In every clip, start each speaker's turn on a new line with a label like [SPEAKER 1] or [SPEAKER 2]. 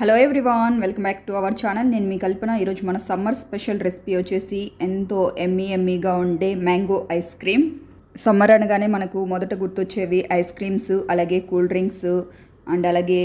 [SPEAKER 1] Hello everyone welcome back to our channel నేను మీ కల్పన. ఈరోజు మన సమ్మర్ స్పెషల్ రెసిపీ వచ్చేసి ఎంతో ఎమ్మీ ఎమ్మీగా ఉండే మ్యాంగో ఐస్ క్రీమ్. సమ్మర్ అనగానే మనకు మొదట గుర్తొచ్చేవి ఐస్ క్రీమ్స్ అలాగే కూల్ డ్రింక్స్ అండ్ అలాగే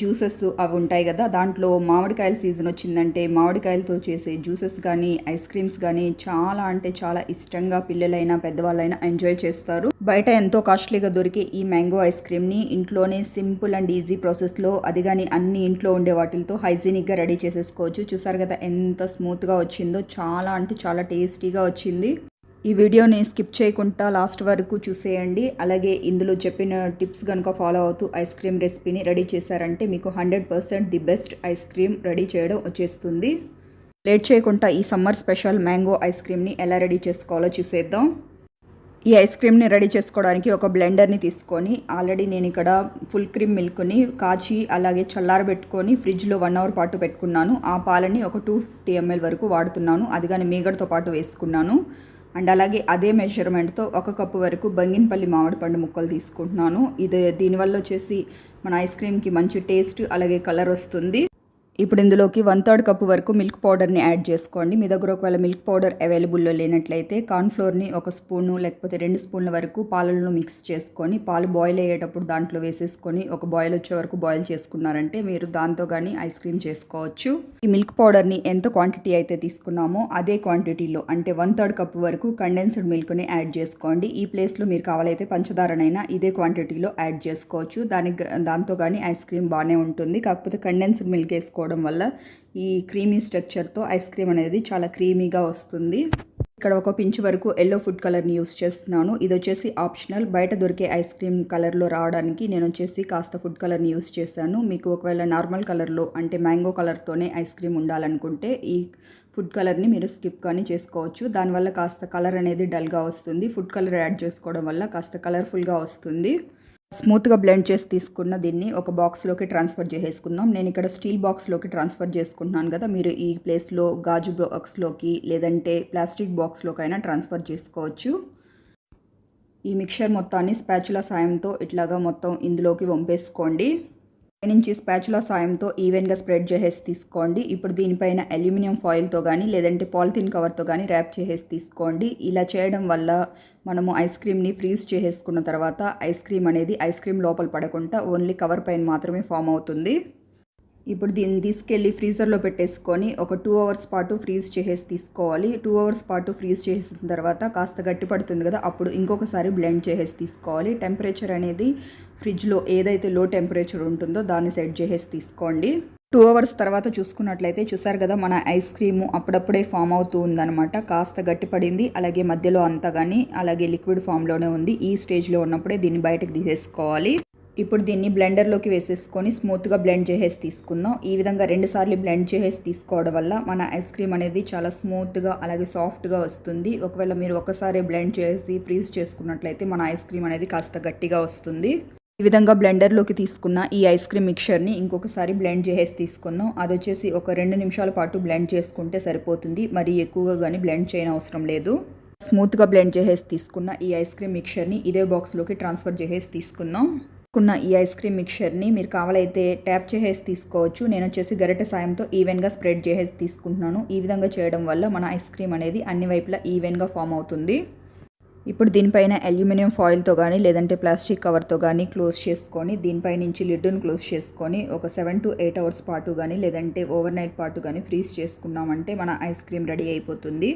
[SPEAKER 1] జ్యూసెస్ అవి ఉంటాయి కదా దాంట్లో మామిడికాయల సీజన్ వచ్చిందంటే మామిడికాయలతో చేసే జ్యూసెస్ కానీ ఐస్ క్రీమ్స్ కానీ చాలా అంటే చాలా ఇష్టంగా పిల్లలైనా పెద్దవాళ్ళైనా ఎంజాయ్ చేస్తారు. బయట ఎంతో కాస్ట్లీగా దొరికే ఈ మ్యాంగో ఐస్ క్రీమ్ని ఇంట్లోనే సింపుల్ అండ్ ఈజీ ప్రాసెస్లో అది కానీ అన్ని ఇంట్లో ఉండే వాటితో హైజీనిక్గా రెడీ చేసేసుకోవచ్చు. చూసారు కదా ఎంత స్మూత్గా వచ్చిందో చాలా అంటే చాలా టేస్టీగా వచ్చింది. ఈ వీడియోని స్కిప్ చేయకుండా లాస్ట్ వరకు చూసేయండి. అలాగే ఇందులో చెప్పిన టిప్స్ కనుక ఫాలో అవుతూ ఐస్ క్రీమ్ రెసిపీని రెడీ చేశారంటే మీకు hundred percent the best ice cream ready చేయడం వచ్చేస్తుంది. లేట్ చేయకుండా ఈ సమ్మర్ స్పెషల్ మ్యాంగో ఐస్ క్రీమ్ని ఎలా రెడీ చేసుకోవాలో చూసేద్దాం. ఈ ఐస్ క్రీమ్ని రెడీ చేసుకోవడానికి ఒక బ్లెండర్ని తీసుకొని ఆల్రెడీ నేను ఇక్కడ ఫుల్ క్రీమ్ మిల్క్ని కాచి అలాగే చల్లారబెట్టుకొని ఫ్రిడ్జ్లో వన్ అవర్ పాటు పెట్టుకున్నాను. ఆ పాలని ఒక టూ ఫిఫ్టీ ఎంఎల్ వరకు వాడుతున్నాను. అది కానీ మీగడతో పాటు వేసుకున్నాను. అండ్ అలాగే అదే మెజర్మెంట్తో ఒక కప్పు వరకు బంగినపల్లి మామిడి పండు ముక్కలు తీసుకుంటున్నాను. ఇది దీనివల్ల వచ్చేసి మన ఐస్ క్రీమ్కి మంచి టేస్ట్ అలాగే కలర్ వస్తుంది. ఇప్పుడు ఇందులోకి వన్ థర్డ్ కప్పు వరకు మిల్క్ పౌడర్ని యాడ్ చేసుకోండి. మీ దగ్గర ఒకవేళ మిల్క్ పౌడర్ అవైలబుల్లో లేనట్లయితే కార్న్ఫ్లోర్ని ఒక స్పూను లేకపోతే రెండు స్పూన్ల వరకు పాలలో మిక్స్ చేసుకొని పాలు బాయిల్ అయ్యేటప్పుడు దాంట్లో వేసేసుకొని ఒక బాయిల్ వచ్చే వరకు బాయిల్ చేసుకున్నారంటే మీరు దాంతో కానీ ఐస్ క్రీమ్ చేసుకోవచ్చు. ఈ మిల్క్ పౌడర్ని ఎంత క్వాంటిటీ అయితే తీసుకున్నామో అదే క్వాంటిటీలో అంటే వన్ థర్డ్ కప్పు వరకు కండెన్స్డ్ మిల్క్ని యాడ్ చేసుకోండి. ఈ ప్లేస్లో మీరు కావాలైతే పంచదారనైనా ఇదే క్వాంటిటీలో యాడ్ చేసుకోవచ్చు. దానికి దాంతో కానీ ఐస్ క్రీమ్ బాగానే ఉంటుంది. కాకపోతే కండెన్స్డ్ మిల్క్ వేసుకో చేసుకోవడం వల్ల ఈ క్రీమీ స్ట్రక్చర్తో ఐస్ క్రీమ్ అనేది చాలా క్రీమీగా వస్తుంది. ఇక్కడ ఒక పించ్ వరకు ఎల్లో ఫుడ్ కలర్ని యూస్ చేస్తున్నాను. ఇది వచ్చేసి ఆప్షనల్. బయట దొరికే ఐస్ క్రీమ్ కలర్లో రావడానికి నేను వచ్చేసి కాస్త ఫుడ్ కలర్ని యూస్ చేశాను. మీకు ఒకవేళ నార్మల్ కలర్లో అంటే మ్యాంగో కలర్తోనే ఐస్ క్రీమ్ ఉండాలనుకుంటే ఈ ఫుడ్ కలర్ని మీరు స్కిప్ కానీ చేసుకోవచ్చు. దానివల్ల కాస్త కలర్ అనేది డల్గా వస్తుంది. ఫుడ్ కలర్ యాడ్ చేసుకోవడం వల్ల కాస్త కలర్ఫుల్గా వస్తుంది. స్మూత్గా బ్లెండ్ చేసి తీసుకున్న దీన్ని ఒక బాక్స్లోకి ట్రాన్స్ఫర్ చేసేసుకుందాం. నేను ఇక్కడ స్టీల్ బాక్స్లోకి ట్రాన్స్ఫర్ చేసుకుంటున్నాను కదా మీరు ఈ ప్లేస్లో గాజు బాక్స్లోకి లేదంటే ప్లాస్టిక్ బాక్స్లోకైనా ట్రాన్స్ఫర్ చేసుకోవచ్చు. ఈ మిక్చర్ మొత్తాన్ని స్పాచుల సాయంతో ఇట్లాగా మొత్తం ఇందులోకి వంపేసుకోండి. నుంచి స్పాచులా సాయంతో ఈవెన్గా స్ప్రెడ్ చేసేసి తీసుకోండి. ఇప్పుడు దీనిపైన అల్యూమినియం ఫాయిల్తో కానీ లేదంటే పాలిథిన్ కవర్తో కానీ ర్యాప్ చేసేసి తీసుకోండి. ఇలా చేయడం వల్ల మనము ఐస్ క్రీమ్ని ఫ్రీజ్ చేసేసుకున్న తర్వాత ఐస్ క్రీమ్ అనేది ఐస్ క్రీమ్ లోపల పడకుండా ఓన్లీ కవర్ పైన మాత్రమే ఫామ్ అవుతుంది. ఇప్పుడు దీన్ని తీసుకెళ్ళి ఫ్రీజర్లో పెట్టేసుకొని ఒక టూ అవర్స్ పాటు ఫ్రీజ్ చేసేసి తీసుకోవాలి. టూ అవర్స్ పాటు ఫ్రీజ్ చేసిన తర్వాత కాస్త గట్టి పడుతుంది కదా అప్పుడు ఇంకొకసారి బ్లెండ్ చేసేసి తీసుకోవాలి. టెంపరేచర్ అనేది ఫ్రిడ్జ్లో ఏదైతే లో టెంపరేచర్ ఉంటుందో దాన్ని సెట్ చేసేసి తీసుకోండి. టూ అవర్స్ తర్వాత చూసుకున్నట్లయితే చూసారు కదా మన ఐస్ క్రీము అప్పుడప్పుడే ఫామ్ అవుతూ ఉందనమాట కాస్త గట్టిపడింది అలాగే మధ్యలో అంతా కానీ అలాగే లిక్విడ్ ఫామ్లోనే ఉంది. ఈ స్టేజ్లో ఉన్నప్పుడే దీన్ని బయటకు తీసేసుకోవాలి. ఇప్పుడు దీన్ని బ్లెండర్లోకి వేసేసుకొని స్మూత్గా బ్లెండ్ చేసేసి తీసుకుందాం. ఈ విధంగా రెండుసార్లు బ్లెండ్ చేసేసి తీసుకోవడం వల్ల మన ఐస్ క్రీమ్ అనేది చాలా స్మూత్గా అలాగే సాఫ్ట్గా వస్తుంది. ఒకవేళ మీరు ఒకసారి బ్లెండ్ చేసి ఫ్రీజ్ చేసుకున్నట్లయితే మన ఐస్ క్రీమ్ అనేది కాస్త గట్టిగా వస్తుంది. ఈ విధంగా బ్లెండర్లోకి తీసుకున్న ఈ ఐస్ క్రీమ్ మిక్చర్ని ఇంకొకసారి బ్లెండ్ చేసేసి తీసుకుందాం. అది వచ్చేసి ఒక రెండు నిమిషాల పాటు బ్లెండ్ చేసుకుంటే సరిపోతుంది. మరి ఎక్కువగా కానీ బ్లెండ్ చేయని అవసరం లేదు. స్మూత్గా బ్లెండ్ చేసేసి తీసుకున్న ఈ ఐస్ క్రీమ్ మిక్చర్ని ఇదే బాక్స్లోకి ట్రాన్స్ఫర్ చేసేసి తీసుకుందాం. తీసుకున్న ఈ ఐస్ క్రీమ్ మిక్చర్ని మీరు కావాలైతే ట్యాప్ చేసేసి తీసుకోవచ్చు. నేను వచ్చేసి గరిటె సాయంతో ఈవెన్గా స్ప్రెడ్ చేసేసి తీసుకుంటున్నాను. ఈ విధంగా చేయడం వల్ల మన ఐస్ క్రీమ్ అనేది అన్ని వైపులా ఈవెన్గా ఫామ్ అవుతుంది. ఇప్పుడు దీనిపైన అల్యూమినియం ఫాయిల్తో కానీ లేదంటే ప్లాస్టిక్ కవర్తో కానీ క్లోజ్ చేసుకొని దీనిపై నుంచి లిడ్డును క్లోజ్ చేసుకొని ఒక సెవెన్ టు ఎయిట్ అవర్స్ పాటు కానీ లేదంటే ఓవర్ నైట్ పాటు కానీ ఫ్రీజ్ చేసుకున్నామంటే మన ఐస్ క్రీమ్ రెడీ అయిపోతుంది.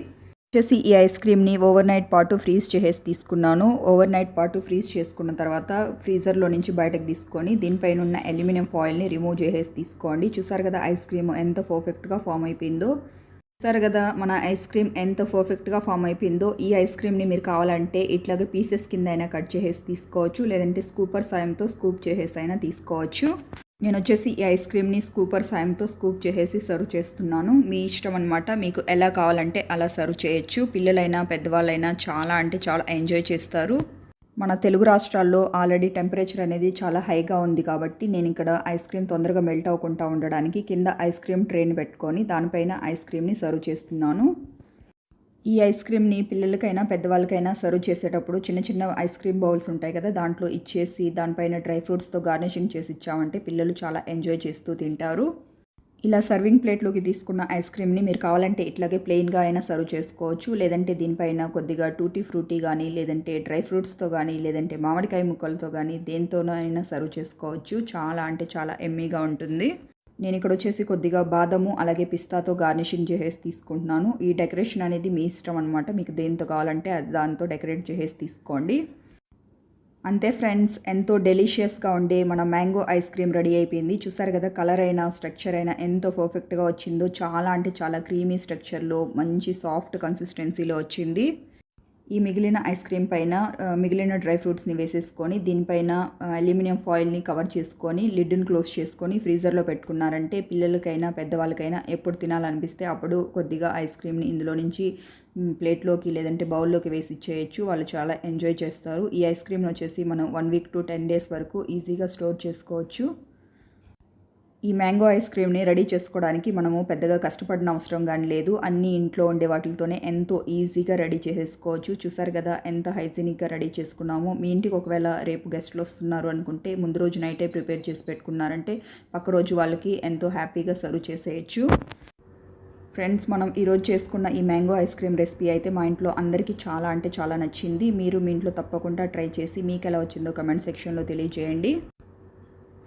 [SPEAKER 1] వచ్చేసి ఈ ఐస్ క్రీమ్ని ఓవర్ నైట్ పాటు ఫ్రీజ్ చేసేసి తీసుకున్నాను. ఓవర్ నైట్ పాటు ఫ్రీజ్ చేసుకున్న తర్వాత ఫ్రీజర్లో నుంచి బయటకు తీసుకొని దీనిపైన ఉన్న అల్యూమినియం ఫాయిల్ని రిమూవ్ చేసేసి తీసుకోండి. చూసారు కదా ఐస్ క్రీమ్ ఎంత పర్ఫెక్ట్గా ఫామ్ అయిపోయిందో? చూసారు కదా మన ఐస్ క్రీమ్ ఎంత పర్ఫెక్ట్గా ఫామ్ అయిపోయిందో? ఈ ఐస్ క్రీమ్ని మీరు కావాలంటే ఇట్లాగే పీసెస్ కింద అయినా కట్ చేసేసి తీసుకోవచ్చు. లేదంటే స్కూపర్ సాయంతో స్కూప్ చేసేసి అయినా తీసుకోవచ్చు. నేను వచ్చేసి ఈ ఐస్ క్రీమ్ని స్కూపర్ సాయంతో స్కూప్ చేసేసి సర్వ్ చేస్తున్నాను. మీ ఇష్టం అనమాట మీకు ఎలా కావాలంటే అలా సర్వ్ చేయొచ్చు. పిల్లలైనా పెద్దవాళ్ళైనా చాలా అంటే చాలా ఎంజాయ్ చేస్తారు. మన తెలుగు రాష్ట్రాల్లో ఆల్రెడీ టెంపరేచర్ అనేది చాలా హైగా ఉంది కాబట్టి నేను ఇక్కడ ఐస్ క్రీమ్ తొందరగా మెల్ట్ అవ్వకుండా ఉండడానికి కింద ఐస్ క్రీమ్ ట్రైన్ పెట్టుకొని దానిపైన ఐస్ క్రీమ్ని సర్వ్ చేస్తున్నాను. ఈ ఐస్ క్రీమ్ని పిల్లలకైనా పెద్దవాళ్ళకైనా సర్వ్ చేసేటప్పుడు చిన్న చిన్న ఐస్ క్రీమ్ బౌల్స్ ఉంటాయి కదా దాంట్లో ఇచ్చేసి దానిపైన డ్రై ఫ్రూట్స్తో గార్నిషింగ్ చేసి ఇచ్చామంటే పిల్లలు చాలా ఎంజాయ్ చేస్తూ తింటారు. ఇలా సర్వింగ్ ప్లేట్లోకి తీసుకున్న ఐస్ క్రీమ్ని మీరు కావాలంటే ఇట్లాగే ప్లెయిన్గా అయినా సర్వ్ చేసుకోవచ్చు. లేదంటే దీనిపైన కొద్దిగా టూటీ ఫ్రూటీ కానీ లేదంటే డ్రై ఫ్రూట్స్తో కానీ లేదంటే మామిడికాయ ముక్కలతో కానీ దేనితోనైనా సర్వ్ చేసుకోవచ్చు. చాలా అంటే చాలా ఎమ్మీగా ఉంటుంది. నేను ఇక్కడ వచ్చేసి కొద్దిగా బాదము అలాగే పిస్తాతో గార్నిషింగ్ చేసేసి తీసుకుంటున్నాను. ఈ డెకరేషన్ అనేది మీ ఇష్టం అనమాట మీకు దేంతో కావాలంటే అది దాంతో డెకరేట్ చేసేసి తీసుకోండి. అంతే ఫ్రెండ్స్ ఎంతో డెలిషియస్గా ఉండే మన మ్యాంగో ఐస్ క్రీమ్ రెడీ అయిపోయింది. చూసారు కదా కలర్ అయినా స్ట్రక్చర్ అయినా ఎంతో పర్ఫెక్ట్గా వచ్చిందో చాలా అంటే చాలా క్రీమీ స్ట్రక్చర్లో మంచి సాఫ్ట్ కన్సిస్టెన్సీలో వచ్చింది. ఈ మిగిలిన ఐస్ క్రీమ్ పైన మిగిలిన డ్రై ఫ్రూట్స్ని వేసేసుకొని దీనిపైన అల్యూమినియం ఫాయిల్ని కవర్ చేసుకొని లిడ్ని క్లోజ్ చేసుకొని ఫ్రీజర్లో పెట్టుకున్నారంటే పిల్లలకైనా పెద్దవాళ్ళకైనా ఎప్పుడు తినాలనిపిస్తే అప్పుడు కొద్దిగా ఐస్ క్రీమ్ని ఇందులో నుంచి ప్లేట్లోకి లేదంటే బౌల్లోకి వేసి ఇచ్చేయచ్చు. వాళ్ళు చాలా ఎంజాయ్ చేస్తారు. ఈ ఐస్ క్రీమ్ని వచ్చేసి మనం one week to ten days వరకు ఈజీగా స్టోర్ చేసుకోవచ్చు. ఈ మ్యాంగో ఐస్ క్రీమ్ని రెడీ చేసుకోవడానికి మనము పెద్దగా కష్టపడిన అవసరం కానీ లేదు. అన్నీ ఇంట్లో ఉండే వాటితోనే ఎంతో ఈజీగా రెడీ చేసేసుకోవచ్చు. చూసారు కదా ఎంత హైజీనిక్గా రెడీ చేసుకున్నామో. మీ ఇంటికి ఒకవేళ రేపు గెస్ట్లు వస్తున్నారు అనుకుంటే ముందు రోజు నైటే ప్రిపేర్ చేసి పెట్టుకున్నారంటే పక్క రోజు వాళ్ళకి ఎంతో హ్యాపీగా సర్వ్ చేసేయచ్చు. ఫ్రెండ్స్ మనం ఈరోజు చేసుకున్న ఈ మ్యాంగో ఐస్ క్రీమ్ రెసిపీ అయితే మా ఇంట్లో అందరికీ చాలా అంటే చాలా నచ్చింది. మీరు మీ ఇంట్లో తప్పకుండా ట్రై చేసి మీకు ఎలా వచ్చిందో కమెంట్ సెక్షన్లో తెలియజేయండి.